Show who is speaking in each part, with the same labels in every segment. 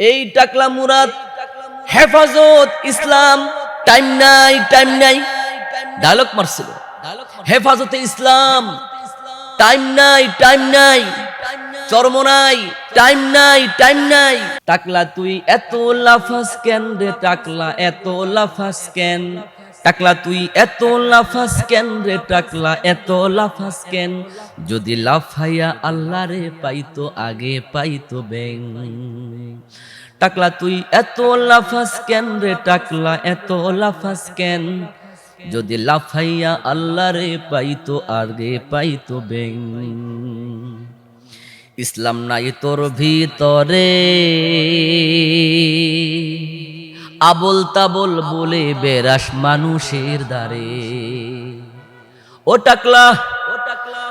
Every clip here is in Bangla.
Speaker 1: এই টাকলা মুরাদ হেফাজত ইসলাম টাইম নাই টাইম নাই। ডায়লগ মারছিল। হেফাজতে ইসলাম টাইম নাই টাইম নাই। চর্ম নাই টাইম নাই টাইম নাই। টাকলা, তুই এত লাফাস কেন রে টাকলা? এত লাফাস কেন? টাকলা, তুই এত লাফাস কেন রে টাকলা? এত লাফাস কেন? যদি লাফাইয়া আল্লাহ রে পাইতো, আগে পাইতো ব্যাং। টাকলা তুই এত লাফাস কেন রে টাকলা? এত লাফাস কেন? যদি লাফাইয়া আল্লাহ রে পাইতো আগে পাইতো ব্যাং। ইসলাম নাই তোর ভিতরে। আবল তাবল বলে বেরাস মানুষের দ্বারে। ও টাকলা ও টাকলা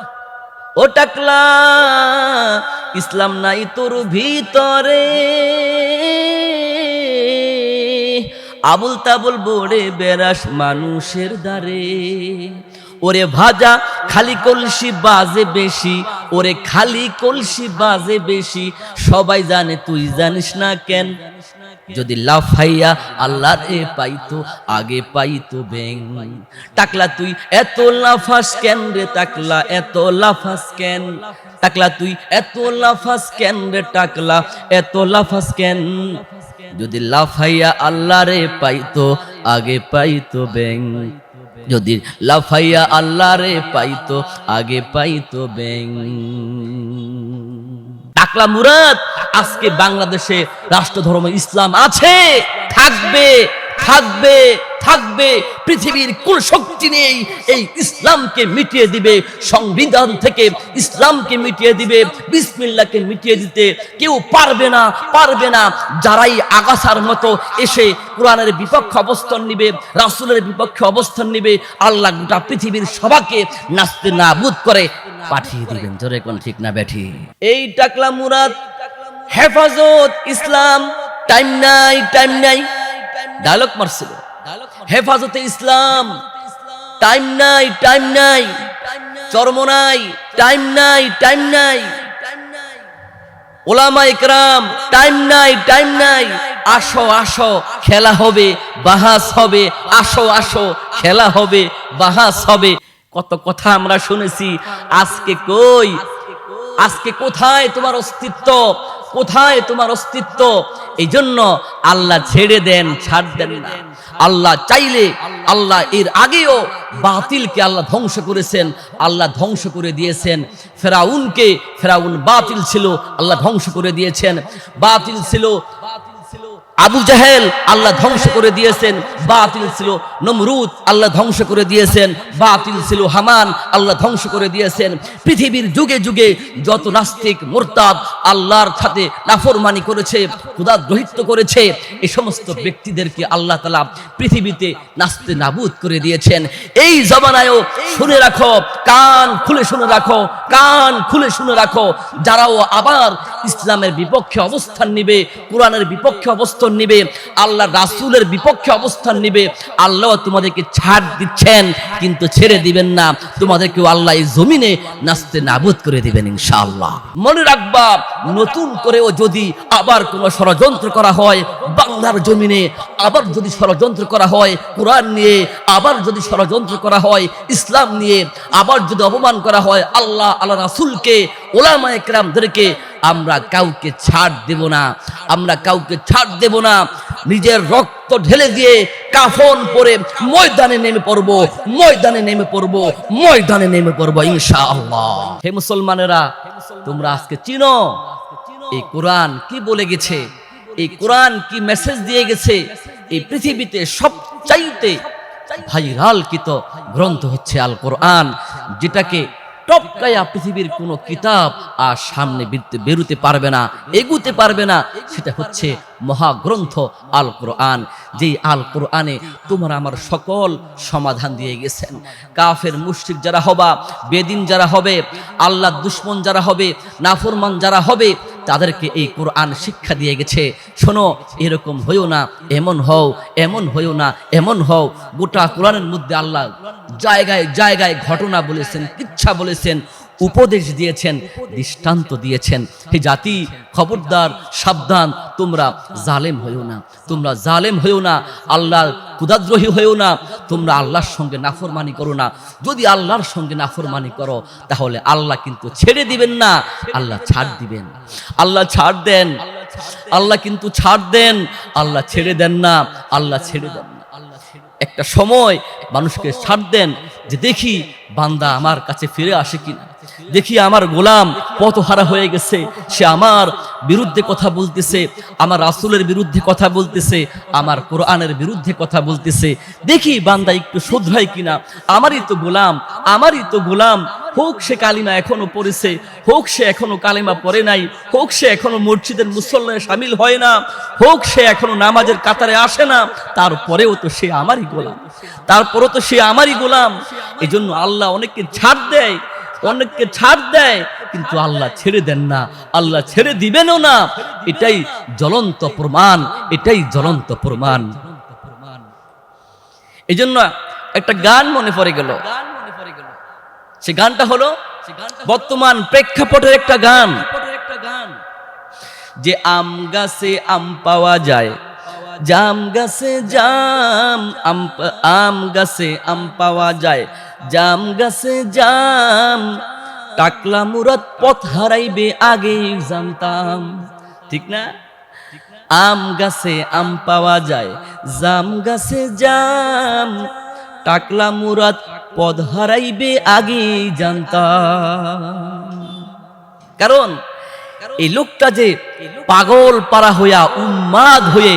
Speaker 1: ও টাকলা, ইসলাম নাই তোর ভিতরে। আবুল তাবুল বলে বেরাস মানুষের দ্বারে। ওরে ভাজা খালি কলসি বাজে বেশি, ওরে খালি কলসি বাজে বেশি। সবাই জানে তুই জানিস না কেন? যদি লাফাইয়া আল্লাহ রে পাইতো, আগে পাইতো ব্যাং। টাকলা তুই এত লাফাস কেন রে টাকলা? এত লাফাস কেন? টাকলা তুই এত লাফাস কেন রে টাকলা? এত লাফাস কেন? যদি লাফাইয়া আল্লাহরে পাইতো, আগে পাইতো ব্যাং। যদি লাফাইয়া আল্লাহরে পাইতো, আগে পাইতো ব্যাং। ডাকলা মুরাদ, আজকে বাংলাদেশে রাষ্ট্র ধর্ম ইসলাম আছে, থাকবে। থাকবে থাকবে, পৃথিবীর কোন শক্তি নেই। এই ইসলামকে মিটিয়ে দিবে, সংবিধান থেকে ইসলামকে মিটিয়ে দিবে, বিসমিল্লাহকে মিটিয়ে দিতে কেউ পারবে না পারবে না। যারাই আগাছার মতো এসে কোরআনের বিপক্ষে অবস্থান নিবে, রাসূলের বিপক্ষে অবস্থান নিবে, আল্লাহ গোটা পৃথিবীর সবাকে নাচতে নাবুদ করে পাঠিয়ে দিবেন। জোরে কোন ঠিক না ব্যাঠি? এই টাকলা মুরাদ, হেফাজত, ইসলাম, টাইম নাই টাইম নাই। ডায়লগ মারছিল। হেফাজতে ইসলাম। টাইম নাই টাইম নাই। চর্ম নাই টাইম নাই টাইম নাই। ওলামা ইকরাম টাইম নাই টাইম নাই। আসো আসো খেলা হবে বাহাস হবে। আসো আসো খেলা হবে বাহাস হবে। কত কথা আমরা শুনেছি আজকে কই? আজকে কোথায় তোমার অস্তিত্ব? কোথায় তোমার অস্তিত্ব? এই জন্য আল্লাহ ছেড়ে দেন ছাড় দেন না। আল্লাহ চাইলে আল্লাহ এর আগেও বাতিলকে আল্লাহ ধ্বংস করেছেন আল্লাহ ধ্বংস করে দিয়েছেন। ফেরাউনকে ফেরাউন বাতিল ছিল আল্লাহ ধ্বংস করে দিয়েছেন। বাতিল ছিল আবু জাহেল আল্লাহ ধ্বংস করে দিয়েছেন, বাতিল ছিল নমরুদ আল্লাহ ধ্বংস করে দিয়েছেন, বাতিল ছিল হামান আল্লাহ ধ্বংস করে দিয়েছেন। পৃথিবীর যুগে যুগে যত নাস্তিক, মোরতাদ আল্লাহর সাথে নাফরমানি করেছে ক্ষুদাগ্রহিত্য করেছে, এ সমস্ত ব্যক্তিদেরকে আল্লাহ তালা পৃথিবীতে নাস্তে নাবুদ করে দিয়েছেন। এই জমানায়ও শুনে রাখো, কান খুলে শুনে রাখো, কান খুলে শুনে রাখো, যারাও আবার ইসলামের বিপক্ষে অবস্থান নিবে, কোরআনের বিপক্ষে অবস্থান নিবে আল্লাহ রাসূলের বিপক্ষে অবস্থান নিবে। আল্লাহ তোমাদেরকে ছাড় দিচ্ছেন, কিন্তু ছেড়ে দিবেন না। তোমাদেরকেও আল্লাহ এই জমিনে নাচতে নাবুদ করে দিবেন ইনশাআল্লাহ। মনে রাখবা, নতুন করেও যদি আবার কোনো ষড়যন্ত্র করা হয়, বাংলার জমিনে আবার যদি ষড়যন্ত্র করা হয়, কোরআন নিয়ে আবার যদি ষড়যন্ত্র করা হয়, ইসলাম নিয়ে আবার যদি অপমান করা হয়, আল্লাহ আল্লাহ রাসূলকে ওলামা একরামদেরকে আমরা কাউকে ছাড় দেব না, আমরা কাউকে ছাড় দেব না। নিজের রক্ত ঢেলে দিয়ে কাফন পরে ময়দানে নেমে পড়ব, ময়দানে নেমে পড়ব, ময়দানে নেমে পড়ব ইনশাআল্লাহ। হে মুসলমানেরা, তোমরা আজকে চিনো, এই কোরআন কি বলে গেছে, এই কোরআন কি মেসেজ দিয়ে গেছে, এই পৃথিবীতে সবচাইতে ভাইরাল কিত গ্রন্থ হচ্ছে আল কোরআন যেটাকে টপকায়া পৃথিবীর কোনো কিতাব আর সামনে বেরুতে পারবে না, এগুতে পারবে না। সেটা হচ্ছে মহাগ্রন্থ আল কোরআন যেই আল কোরআনে তোমার আমার সকল সমাধান দিয়ে গেছেন। কাফের মুশ্রিক যারা হবা, বেদিন যারা হবে আল্লাহ দুশ্মন যারা হবে, নাফরমান যারা হবে তাদেরকে এই কোরআন শিক্ষা দিয়ে গেছে। শোনো, এরকম হইও না, এমন হও, এমন হইও না, এমন হও। গোটা কোরআনের মধ্যে আল্লাহ জায়গায় জায়গায় ঘটনা বলেছেন ইচ্ছা বলেছেন। উপদেশ দিয়েছেন, দৃষ্টান্ত দিয়েছেন। হে জাতি, খবরদার, সাবধান, তোমরা জালেম হইও না, তোমরা জালেম হইও না, আল্লাহর কুদাদ্রোহী হইও না, তোমরা আল্লাহর সঙ্গে নাফরমানি করো না। যদি আল্লাহর সঙ্গে নাফরমানি করো, তাহলে আল্লাহ কিন্তু ছেড়ে দিবেন না, আল্লাহ ছাড় দিবেন। আল্লাহ ছাড় দেন, আল্লাহ কিন্তু ছাড় দেন, আল্লাহ ছেড়ে দেন না, আল্লাহ ছেড়ে দেন একটা সময় মানুষকে ছাড় দেন যে দেখি বান্দা আমার কাছে ফিরে আসে কিনা। দেখি আমার গোলাম পথহারা হয়ে গেছে, সে আমার বিরুদ্ধে কথা বলতেছে, আমার রাসুলের বিরুদ্ধে কথা বলতেছে, আমার কোরআনের বিরুদ্ধে কথা বলতেছে। দেখি বান্দা একটু শুধরাই কিনা? আমারই তো গোলাম, আমারই তো গোলাম। হোক সে কালিমা এখনও পড়েছে, হোক সে এখনও কালিমা পড়ে নাই, হোক সে এখনও মসজিদের মুসল্লায় সামিল হয় না, হোক সে এখনও নামাজের কাতারে আসে না, তারপরেও তো সে আমারই গোলাম। তারপরেও তো সে আমারই গোলাম। এই জন্য আল্লাহ অনেককে ছাড় দেয় অনেককে ছাড় দেয়, কিন্তু আল্লাহ ছেড়ে দেন না। আল্লাহ ছেড়ে দিবেনও না। এটাই জ্বলন্ত প্রমাণ, এটাই জ্বলন্ত প্রমাণ। এই জন্য একটা গান মনে পড়ে গেল। সে গানটা হলো, বর্তমান প্রেক্ষাপটের একটা গান। যে আম গাছে আম পাওয়া যায়, জাম গাছে জাম, আম আম গাছে আম পাওয়া যায়। জাম গাছে জাম। টাকলা মুরাদ পথ হারাইবে আগেই জানতাম। ঠিক না? আম গাছে আম পাওয়া যায়, জাম গাছে জাম। টাকলা মুরাদ পদ হারাইবে আগে জানতাম। কারণ এই লোকটা যে পাগল পারা হইয়া উন্মাদ হয়ে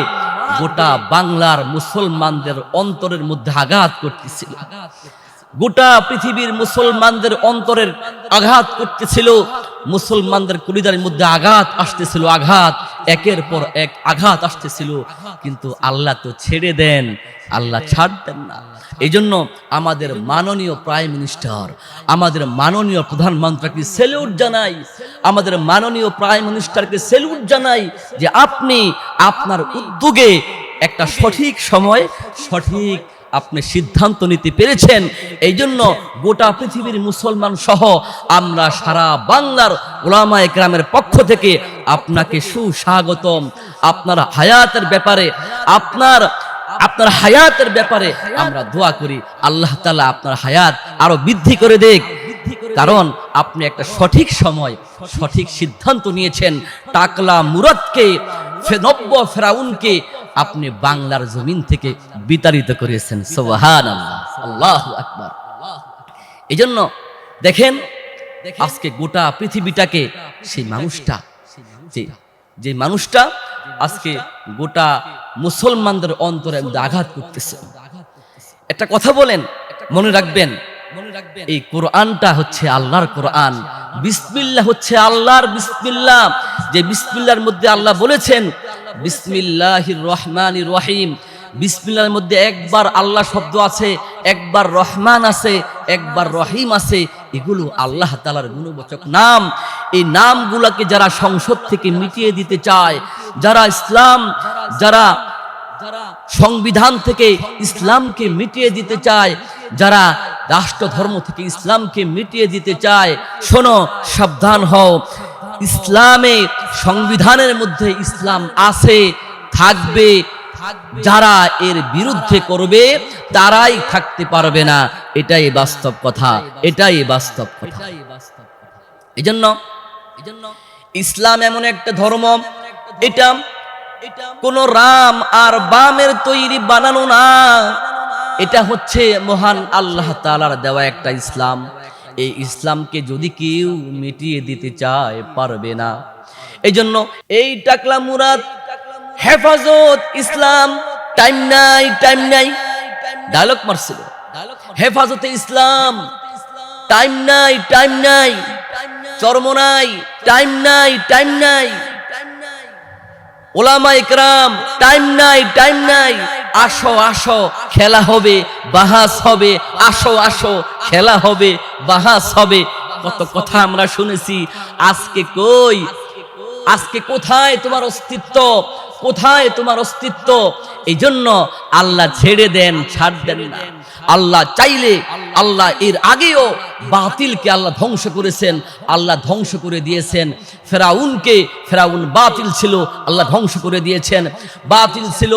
Speaker 1: গোটা বাংলার মুসলমানদের অন্তরের মধ্যে আঘাত করতেছিল। গোটা পৃথিবীর মুসলমানদের অন্তরের আঘাত করতেছিল। মুসলমানদের কলিদারের মধ্যে আঘাত আসতেছিল, আঘাত। একের পর এক আঘাত আসতেছিল। কিন্তু আল্লাহ তো ছেড়ে দেন, আল্লাহ ছাড় দেন না। এই জন্য আমাদের মাননীয় প্রাইম মিনিস্টার, আমাদের মাননীয় প্রধানমন্ত্রীকে সেলুট জানাই, আমাদের মাননীয় প্রাইম মিনিস্টারকে সেলুট জানাই যে আপনি আপনার উদ্যোগে একটা সঠিক সময়, সঠিক আপনি সিদ্ধান্ত নিতে পেরেছেন। এই জন্য গোটা পৃথিবীর মুসলমান সহ আমরা সারা বাংলার ওলামা একরামের পক্ষ থেকে আপনাকে সুস্বাগতম। আপনার হায়াতের ব্যাপারে, আপনার আপনার হায়াতের ব্যাপারে আমরা দোয়া করি। আল্লাহ তালা আপনার হায়াত আরও বৃদ্ধি করে দেখ। কারণ আপনি একটা সঠিক সময়, সঠিক সিদ্ধান্ত নিয়েছেন। টাকলা মুরাদকে নব্য ফেরাউনকে আপনি বাংলার জমিন থেকে বিতাড়িত করেছেন। সোহান আল্লাহ আকবার। এই জন্য দেখেন, আজকে গোটা পৃথিবীটাকে সেই মানুষটা, যে মানুষটা আজকে গোটা মুসলমানদের অন্তরে আঘাত করতেছে। একটা কথা বলেন, মনে রাখবেন, এই কোরআনটা হচ্ছে আল্লাহর কোরআন। বিসমিল্লাহ হচ্ছে আল্লাহর বিসমিল্লাহ। যে বিসমিল্লাহর মধ্যে আল্লাহ বলেছেন, বিসমিল্লাহির রহমানির রহিম। বিসমিল্লাহর মধ্যে একবার আল্লাহ শব্দ আছে, একবার রহমান আছে, একবার রহিম আছে। এগুলো আল্লাহ তালার গুণবাচক নাম। এই নামগুলোকে যারা সংসদ থেকে মিটিয়ে দিতে চায়, যারা ইসলাম, যারা সংবিধান থেকে ইসলামকে মিটিয়ে দিতে চায় যারা রাষ্ট্র ধর্ম থেকে ইসলামকে মিটিয়ে দিতে চায়, শোনো, সাবধান হও। ইসলামে সংবিধানের মধ্যে ইসলাম আছে, থাকবে। যারা এর বিরুদ্ধে করবে, তারাই থাকতে পারবে না। এটাই বাস্তব কথা, এটাই বাস্তব কথা। এই জন্য ইসলাম এমন একটা ধর্ম, এটা কোন রাম আর বামের তৈরি বানানো না। এটা হচ্ছে মহান আল্লাহ তালার দেওয়া একটা ইসলাম। এই ইসলামকে যদি কেউ মিটিয়ে দিতে চায়, পারবে না। এই জন্য এই টাকলা মুরাদ, হেফাজত, ইসলাম, টাইম নাই টাইম নাই। ডায়লগ মারছিল। হেফাজতে ইসলাম, টাইম নাই টাইম নাই। চর্ম নাই, টাইম নাই টাইম নাই। ওলামা ইকরাম, টাইম নাই টাইম নাই, আসো আসো, খেলা হবে, বাহাস হবে, আসো আসো, খেলা হবে, বাহাস হবে। কত কথা আমরা শুনেছি, আজকে কই? আজকে কোথায় তোমার অস্তিত্ব? কোথায় তোমার অস্তিত্ব? এই জন্য আল্লাহ ছেড়ে দেন, ছাড় দেন না। আল্লাহ চাইলে আল্লাহ এর আগেও বাতিলকে আল্লাহ ধ্বংস করেছেন, আল্লাহ ধ্বংস করে দিয়েছেন। ফেরাউনকে, ফেরাউন বাতিল ছিল, আল্লাহ ধ্বংস করে দিয়েছেন। বাতিল ছিল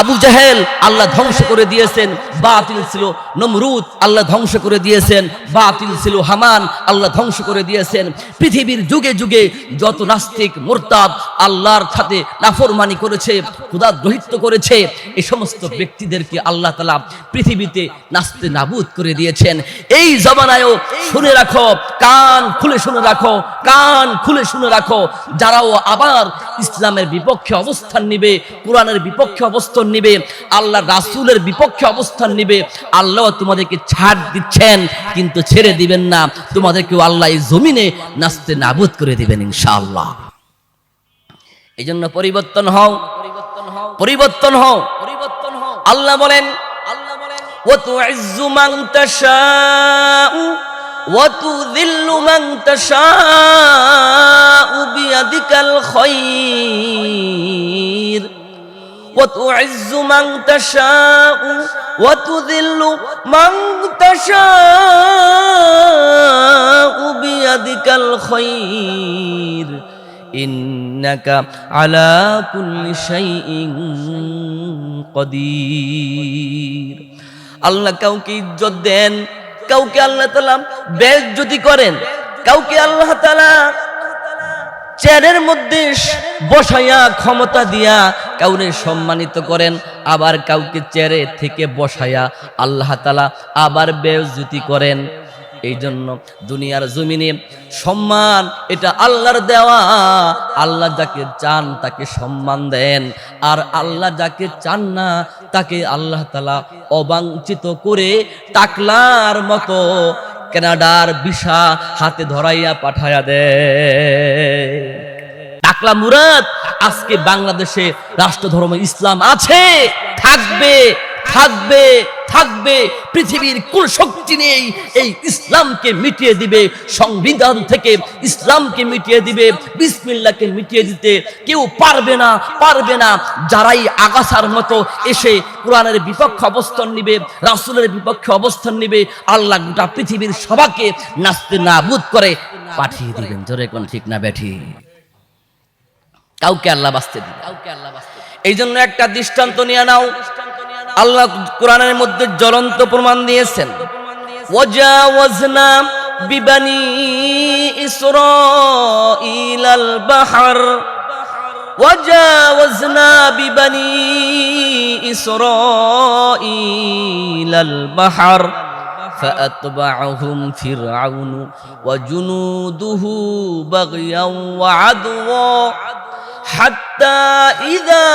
Speaker 1: আবু জাহেল আল্লাহ ধ্বংস করে দিয়েছেন, বাতিল ছিল নমরুদ আল্লাহ ধ্বংস করে দিয়েছেন, বাতিল ছিল হামান আল্লাহ ধ্বংস করে দিয়েছেন। পৃথিবীর যুগে যুগে যত নাস্তিক, মোরতাদ আল্লাহর সাথে নাফরমানি করেছে ক্ষুদাদ্রহিত্য করেছে এই সমস্ত ব্যক্তিদেরকে আল্লাহ তালা পৃথিবীতে নাস্তে নাবুদ করে দিয়েছেন। এই জমানায়ও শুনে রাখো, কান খুলে শুনে রাখো, কান খুলে শুনে রাখো, যারাও আবার ইসলামের বিপক্ষে অবস্থান নিবে, কোরআনের বিপক্ষে অবস্থান নিবে আল্লাহ রাসূলের বিপক্ষে অবস্থান নিবে আল্লাহ তোমাদেরকে ছাড় দিচ্ছেন কিন্তু ছেড়ে দিবেন না তোমাদেরকেও আল্লাহ এই জমিনে নাস্তে নাবুদ করে দিবেন ইনশাআল্লাহ এই জন্য পরিবর্তন হও পরিবর্তন হও পরিবর্তন হও আল্লাহ বলেন আল্লাহ বলেন وتعز من تشاء وتذل من تشاء بيدك الخير وتعز من تشاء وتذل من تشاء بيدك الخير إنك على كل شيء قدير আল্লাহ কাউকে ইজ্জত দেন কাউকে আল্লাহ তালা বেজ্জতি করেন কাউকে আল্লাহ তালা চেয়ারের মধ্যে বসাইয়া ক্ষমতা দিয়া কাউরে সম্মানিত করেন, আবার কাউকে চেয়ারে থেকে বসাইয়া আল্লাহ তালা আবার বেজ্জতি করেন। এই জন্য দুনিয়ার জমিনে সম্মান, এটা আল্লাহর দেওয়া। আল্লাহ যাকে চান তাকে সম্মান দেন, আর আল্লাহ যাকে চান না তাকে আল্লাহ তালা অবাঞ্ছিত করে টাকলার মতো কেনাডার বিষা হাতে ধরাইয়া পাঠাইয়া দেয় ডাকলা মুরাদ, আজকে বাংলাদেশে রাষ্ট্র ধর্ম ইসলাম আছে, থাকবে। থাকবে থাকবে পৃথিবীর কোন শক্তি নেই এই ইসলামকে মিটিয়ে দিবে সংবিধান থেকে ইসলামকে মিটিয়ে দিবে বিসমিল্লাহকে মিটিয়ে দিতে কেউ পারবে না পারবে না। যারাই আগাছার মতো এসে কোরআনের বিপক্ষে অবস্থান নিবে রাসূলের বিপক্ষে অবস্থান নিবে আল্লাহ গোটা পৃথিবীর সবাকে নাচতে নাবুদ করে পাঠিয়ে দিবেন। জোরে কোন ঠিক না ব্যাঠি? কাউকে আল্লাহ বাঁচতে দিবে কাউকে আল্লাহ বাঁচতে এই জন্য একটা দৃষ্টান্ত নিয়ে নাও। আল্লাহ কোরআনের মধ্যে জ্বলন্ত প্রমাণ দিয়েছেন ওয়াজাওয়াজনা বিবানি ইসরাঈল আল বাহর وجاوزنا ببني إسرائيل البحر فأتبعهم فرعون وجنوده بغيا وعدوا حتى إذا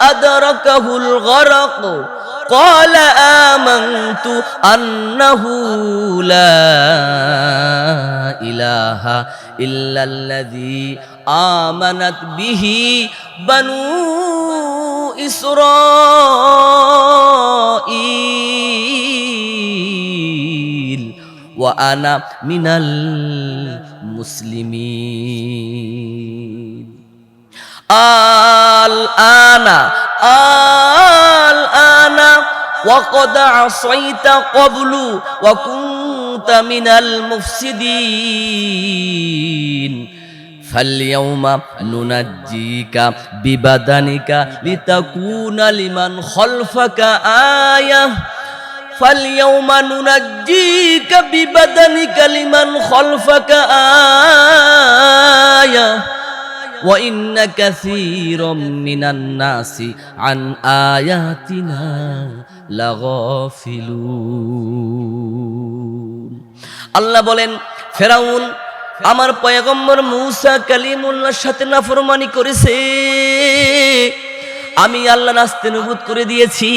Speaker 1: أدركه الغرق قال آمنت أنه لا إله إلا الذي آمنت به بنو إسرائيل وأنا من المسلمين الآن الآن وقد عصيت قبل وكنت من المفسدين. فاليوم ننجيك ببدنك لتكون لمن خلفك آية. فاليوم ننجيك ببدنك لمن خلفك آية. وإن كثيرا من الناس عن آياتنا لغافلون আল্লাহ বলেন ফেরাউন আমার পয়গম্বর মূসা কালিমুল্লাহর সাথে নাফরমানি করেছে আমি আল্লাহ নাস্তে নবুত করে দিয়েছি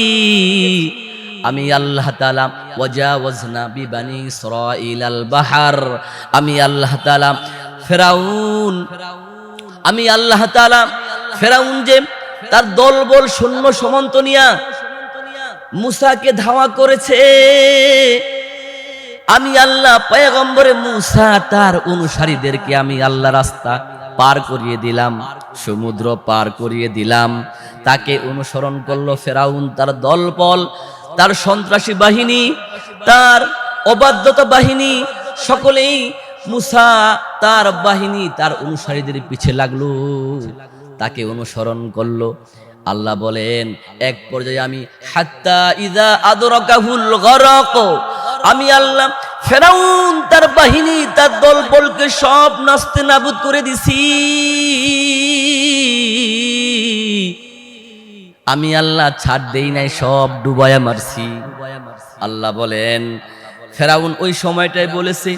Speaker 1: আমি আল্লাহ তাআলা ওয়াজাওয়াজনা বিবানি ইসরাঈল আল বাহার আমি আল্লাহ তাআলা ফেরাউন আমি আল্লাহ তাআলা ফেরাউন যে তার দলবল সৈন্য সমন্ত নিয়া মুসাকে ধাওয়া করেছে। আমি আল্লাহ পয়গম্বরে মুসা তার অনুসারীদেরকে আমি আল্লাহ রাস্তা পার করিয়ে দিলাম, সমুদ্র পার করিয়ে দিলাম। তাকে অনুসরণ করল ফেরাউন তার দলবল তার সন্ত্রাসী বাহিনী, তার অবাধ্যতা বাহিনী, সকলেই মুসা তার বাহিনী তার অনুসারীদের পিছে লাগল। তাকে অনুসরণ করল। আল্লাহ বলেন, এক পর্যায়ে আমি, হাত্তা ইদা আদরাকাহুল গরক আমি আল্লাহ ফেরাউন তার বাহিনী, তার দল বলকে সব নাস্তে নাবুদ করে দিছি। আমি আল্লাহ ছাড় দেই নাই, সব ডুবায়া মারছি। আল্লাহ বলেন, ফেরাউন ওই সময়টাই বলেছে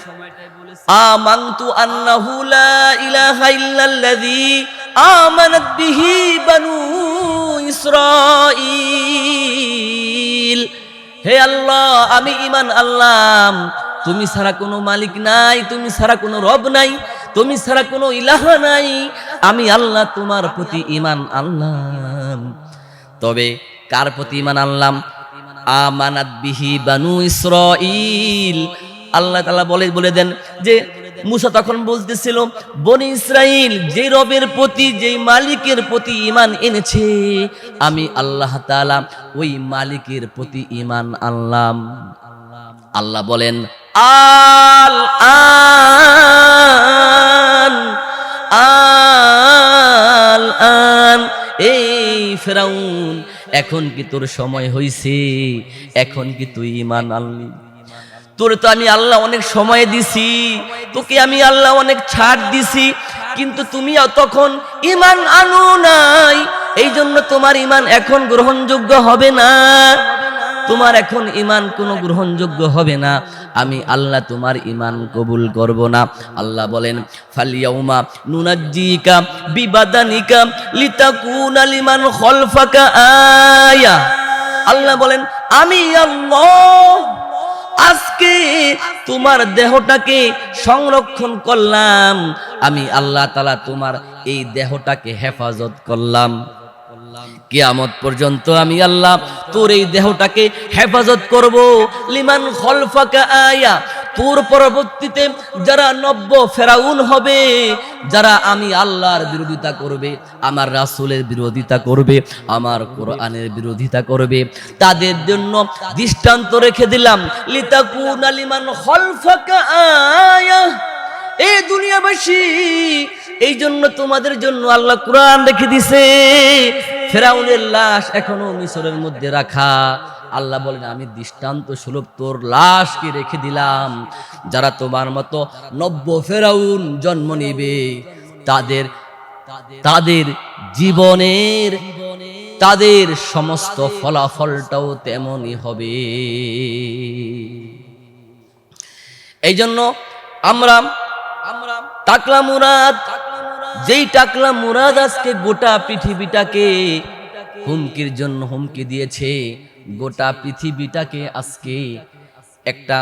Speaker 1: আমানতু আন্নাহু লা ইলাহা ইল্লাল্লাযী আমানাত বিহি বানু ইসরাঈল। হে আল্লাহ, আমি ঈমান আল্লাহ তুমি ছাড়া কোনো মালিক নাই, তুমি ছাড়া কোনো রব নাই, তুমি ছাড়া কোনো ইলাহা নাই। আমি আল্লাহ তোমার প্রতি ঈমান আল্লাহ তবে কার প্রতি ঈমান আনলাম? আমানাত বিহি বানু ইসরাঈল। আল্লাহ তালা বলে বলে দেন যে, মুসা তখন বলতেছিল, বনি ইসরাইল যে রবের প্রতি, যেই মালিকের প্রতি ইমান এনেছে, আমি আল্লাহ তাআলা ওই মালিকের প্রতি ইমান আনলাম। আল্লাহ বলেন, আল আন আল আন, এই ফেরাউন, এখন কি তোর সময় হইছে? এখন কি তুই ইমান আনলি? তোর তো আমি আল্লাহ অনেক সময় দিছি, তোকে আমি আল্লাহ অনেক ছাড় দিছি, কিন্তু তুমি তখন ইমান আনো নাই এই জন্য তোমার ইমান এখন গ্রহণযোগ্য হবে না। তোমার এখন ইমান কোনো গ্রহণযোগ্য হবে না। আমি আল্লাহ তোমার ইমান কবুল করব না। আল্লাহ বলেন ফালিয়াউমা নুনাজ্জিকা বিবাদানিকা লিতাকুনা লিমান খলফাকা আয়া। আল্লাহ বলেন, আমি আল্লাহ আজকে তোমার দেহটাকে সংরক্ষণ করলাম। আমি আল্লাহ তালা তোমার এই দেহটাকে হেফাজত করলাম। কিয়ামত পর্যন্ত আমি আল্লাহ তোর এই দেহটাকে হেফাজত করব। লিমান খলফাকা আয়া তোর পরবর্তীতে যারা নব্য ফেরাউন হবে, যারা আমি আল্লাহর বিরোধিতা করবে, আমার রাসূলের বিরোধিতা করবে, আমার কোরআনের বিরোধিতা করবে, তাদের জন্য দৃষ্টান্ত রেখে দিলাম। লিতাকুন লিমান খলফাকা আয়া। এই দুনিয়াবাসী, এই জন্য তোমাদের জন্য আল্লাহ কোরআন রেখে দিছে। ফেরাউনের লাশ এখনও মিশরের মধ্যে রাখা। আল্লাহ বলেন, আমি দৃষ্টান্ত সুলভ তোর লাশকে রেখে দিলাম। যারা তোমার মতো নব্য ফেরাউন জন্ম নিবে, তাদের তাদের জীবনের, তাদের সমস্ত ফলাফলটাও তেমনই হবে। এই জন্য আমরা আমরা টাকলা মুরাদ, যেই টাকলা মুরাদ আজকে গোটা পৃথিবীটাকে হুমকির জন্য হুমকি দিয়েছে গোটা পৃথিবীটাকে আজকে একটা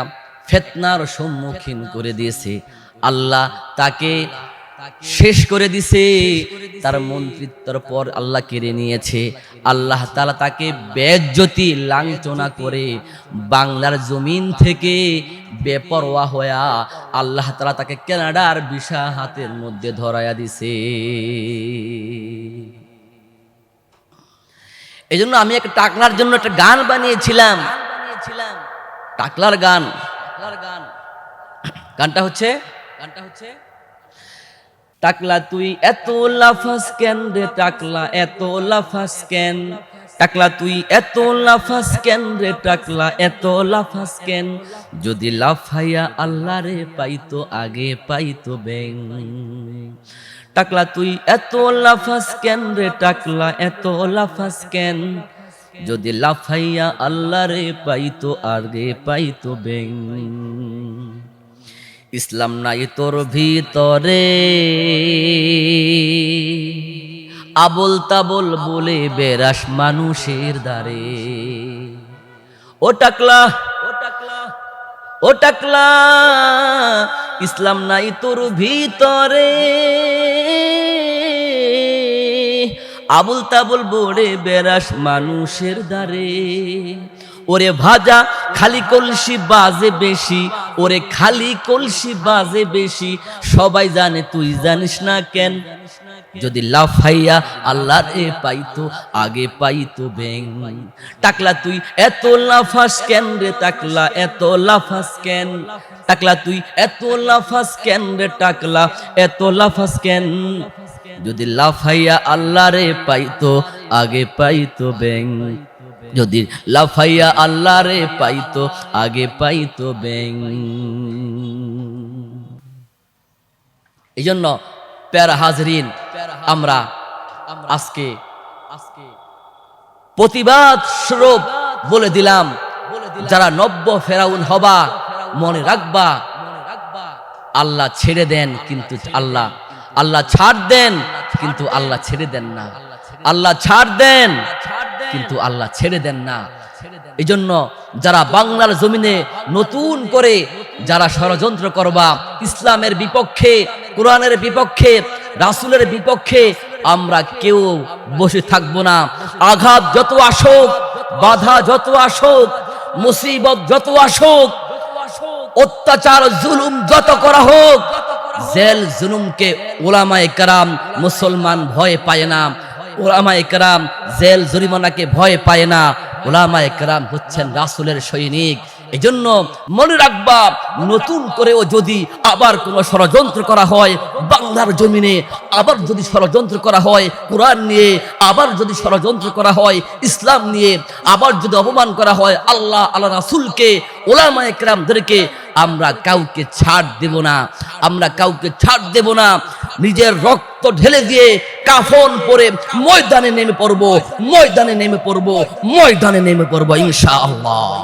Speaker 1: ফেতনার সম্মুখীন করে দিয়েছে। আল্লাহ তাকে শেষ করে দিছে, তার মন্ত্রিত্বর পর আল্লাহ কেড়ে নিয়েছে। আল্লাহ তালা তাকে বেজ্জতি, লাঞ্ছনা করে বাংলার জমিন থেকে বেপরোয়া হয়া আল্লাহ তালা তাকে কেনাডার বিষা হাতের মধ্যে ধরাইয়া দিছে। এই জন্য আমি একটা টাকলার জন্য একটা গান বানিয়েছিলাম। টাকলার গান। গান গানটা হচ্ছে গানটা হচ্ছে, টাকলা তুই এত লাফাস কেন রে টাকলা, এত লাফাস কেন? টাকলা তুই এত লাফাস কেন রে টাকলা, এত লাফাস কেন? যদি লাফাইয়া আল্লাহ রে পাইতো, আগে পাইতো ব্যাং। টাকলা তুই এত লাফাস কেন রে টাকলা? এত লাফাস কেন? যদি লাফাইয়া আল্লাহ রে পাইতো আগে পাইতো ব্যাং ইসলাম নাই তোর ভিতরে। আবল তাবল বলে বেরাস মানুষের দ্বারে। ও টাকলা ও টাকলা ও টাকলা ইসলাম নাই তোর ভিতরে। আবুল তাবুল বড়ে বেড়াস মানুষের দ্বারে। ওরে ভাজা খালি কলসি বাজে বেশি, ওরে খালি কলসি বাজে বেশি। সবাই জানে তুই জানিস না কেন? যদি লাফাইয়া আল্লাহ রে পাইতো, আগে পাইতো ব্যাং। টাকলা তুই এত লাফাস কেন রে টাকলা? এত লাফাস কেন? টাকলা তুই এত লাফাস কেন রে টাকলা? এত লাফাস কেন? যদি লাফাইয়া আল্লাহ রে পাইতো, আগে পাইতো ব্যাং। যদি লাফাইয়া আল্লাহ রে পাইতো, আগে পাইতো ব্যাং। এই জন্য প্যারা হাজরিন আমরা আজকে প্রতিবাদ স্বরূপ বলে দিলাম, যারা নব্য ফেরাউন হবা মনে রাখবা, আল্লাহ ছেড়ে দেন কিন্তু আল্লাহ আল্লাহ ছাড় দেন কিন্তু আল্লাহ ছেড়ে দেন না, আল্লাহ ছাড় দেন কিন্তু আল্লাহ ছেড়ে দেন না। এই জন্য যারা বাংলার জমিনে নতুন করে যারা ষড়যন্ত্র করবা, ইসলামের বিপক্ষে, কোরআনের বিপক্ষে, রাসুলের বিপক্ষে আমরা কেউ বসে থাকব না। আঘাত যত আসুক, বাধা যত আসুক, মুসিবত যত আসুক, অত্যাচার, জুলুম যত করা হোক, জেল, জুলুমকে ওলামায়ে কারাম মুসলমান ভয় পায় না। ওলামায়ে কারাম জেল, জরিমানাকে ভয় পায় না। ওলামায়ে একরাম হচ্ছেন রাসুলের সৈনিক। এই জন্য মনে রাখবা, নতুন করেও যদি আবার কোনো ষড়যন্ত্র করা হয়, বাংলার জমিনে আবার যদি ষড়যন্ত্র করা হয়, কোরআন নিয়ে আবার যদি ষড়যন্ত্র করা হয়, ইসলাম নিয়ে আবার যদি অপমান করা হয়, আল্লাহ আল্লাহ রাসুলকে ওলামা একরামদেরকে আমরা কাউকে ছাড় দেব না, আমরা কাউকে ছাড় দেব না। নিজের রক্ত ঢেলে দিয়ে কাফন পরে ময়দানে নেমে পড়ব, ময়দানে নেমে পড়ব, ময়দানে নেমে পড়ব ইনশাআল্লাহ।